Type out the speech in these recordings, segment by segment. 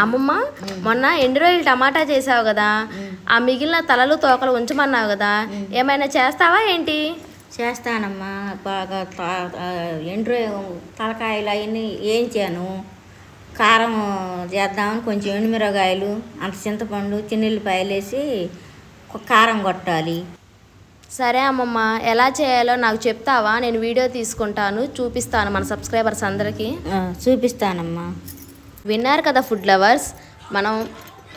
అమ్మమ్మ మొన్న ఎండు రోజులు టమాటా చేసావు కదా? ఆ మిగిలిన తలలు తోకలు ఉంచమన్నావు కదా? ఏమైనా చేస్తావా ఏంటి? చేస్తానమ్మా. బాగా ఎండ్రు తలకాయలు అవన్నీ వేయించాను కారం చేద్దామని కొంచెం ఎండుమిరగాయలు అంత చింతపండు చిన్నెల్లిపాయలు వేసి కారం కొట్టాలి. సరే అమ్మమ్మ ఎలా చేయాలో నాకు చెప్తావా? నేను వీడియో తీసుకుంటాను చూపిస్తాను మన సబ్స్క్రైబర్స్ అందరికీ. చూపిస్తానమ్మా. విన్నారు కదా ఫుడ్ లవర్స్? మనం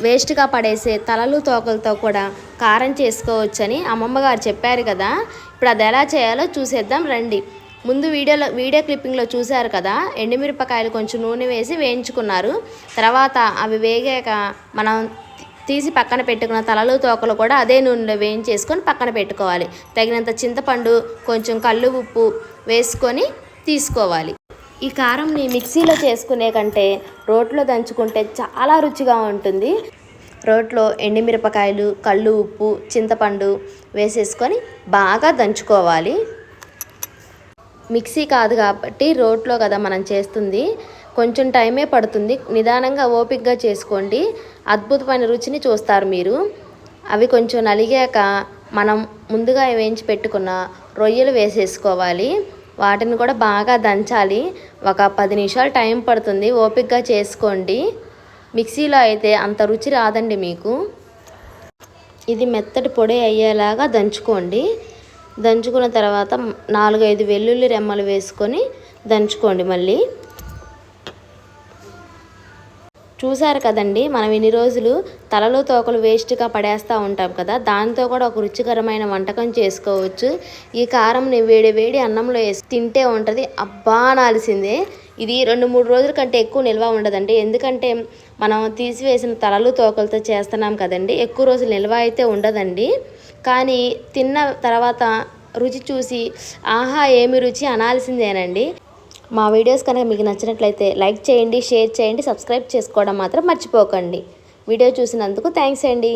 వేస్ట్గా పడేసే తలలు తోకలతో కూడా కారం చేసుకోవచ్చని అమ్మమ్మ గారు చెప్పారు కదా. ఇప్పుడు అది ఎలా చేయాలో చూసేద్దాం రండి. ముందు వీడియోలో వీడియో క్లిప్పింగ్లో చూశారు కదా ఎండుమిరపకాయలు కొంచెం నూనె వేసి వేయించుకున్నారు. తర్వాత అవి వేగాక మనం తీసి పక్కన పెట్టుకున్న తలలు తోకలు కూడా అదే నూనెలో వేయించేసుకొని పక్కన పెట్టుకోవాలి. తగినంత చింతపండు కొంచెం కళ్ళు ఉప్పు వేసుకొని తీసుకోవాలి. ఈ కారంని మిక్సీలో చేసుకునే కంటే రోట్లో దంచుకుంటే చాలా రుచిగా ఉంటుంది. రోట్లో ఎండుమిరపకాయలు కళ్ళు ఉప్పు చింతపండు వేసేసుకొని బాగా దంచుకోవాలి. మిక్సీ కాదు కాబట్టి రోట్లో కదా మనం చేస్తుంది. కొంచెం టైమే పడుతుంది. నిదానంగా ఓపిక్గా చేసుకోండి. అద్భుతమైన రుచిని చూస్తారు మీరు. అవి కొంచెం నలిగాక మనం ముందుగా వేయించి పెట్టుకున్న రొయ్యలు వేసేసుకోవాలి. వాటిని కూడా బాగా దంచాలి. ఒక పది నిమిషాలు టైం పడుతుంది. ఓపిక్గా చేసుకోండి. మిక్సీలో అయితే అంత రుచి రాదండి మీకు. ఇది మెత్తటి పొడి అయ్యేలాగా దంచుకోండి. దంచుకున్న తర్వాత నాలుగైదు వెల్లుల్లి రెమ్మలు వేసుకొని దంచుకోండి మళ్ళీ. చూసారు కదండి మనం ఇన్ని రోజులు తలలు తోకలు వేస్ట్గా పడేస్తూ ఉంటాం కదా దాంతో కూడా ఒక రుచికరమైన వంటకం చేసుకోవచ్చు. ఈ కారంని వేడి వేడి అన్నంలో వేసి తింటే ఉంటుంది. అబ్బా అనాల్సిందే. ఇది రెండు మూడు రోజుల కంటే ఎక్కువ నిల్వ ఉండదండి. ఎందుకంటే మనం తీసివేసిన తలలు తోకలతో చేస్తున్నాం కదండి. ఎక్కువ రోజులు నిల్వ అయితే ఉండదండి. కానీ తిన్న తర్వాత రుచి చూసి ఆహా ఏమి రుచి అనాల్సిందేనండి. మా వీడియోస్ కనుక మీకు నచ్చినట్లయితే లైక్ చేయండి షేర్ చేయండి సబ్స్క్రైబ్ చేసుకోవడం మాత్రం మర్చిపోకండి. వీడియో చూసినందుకు థ్యాంక్స్ అండి.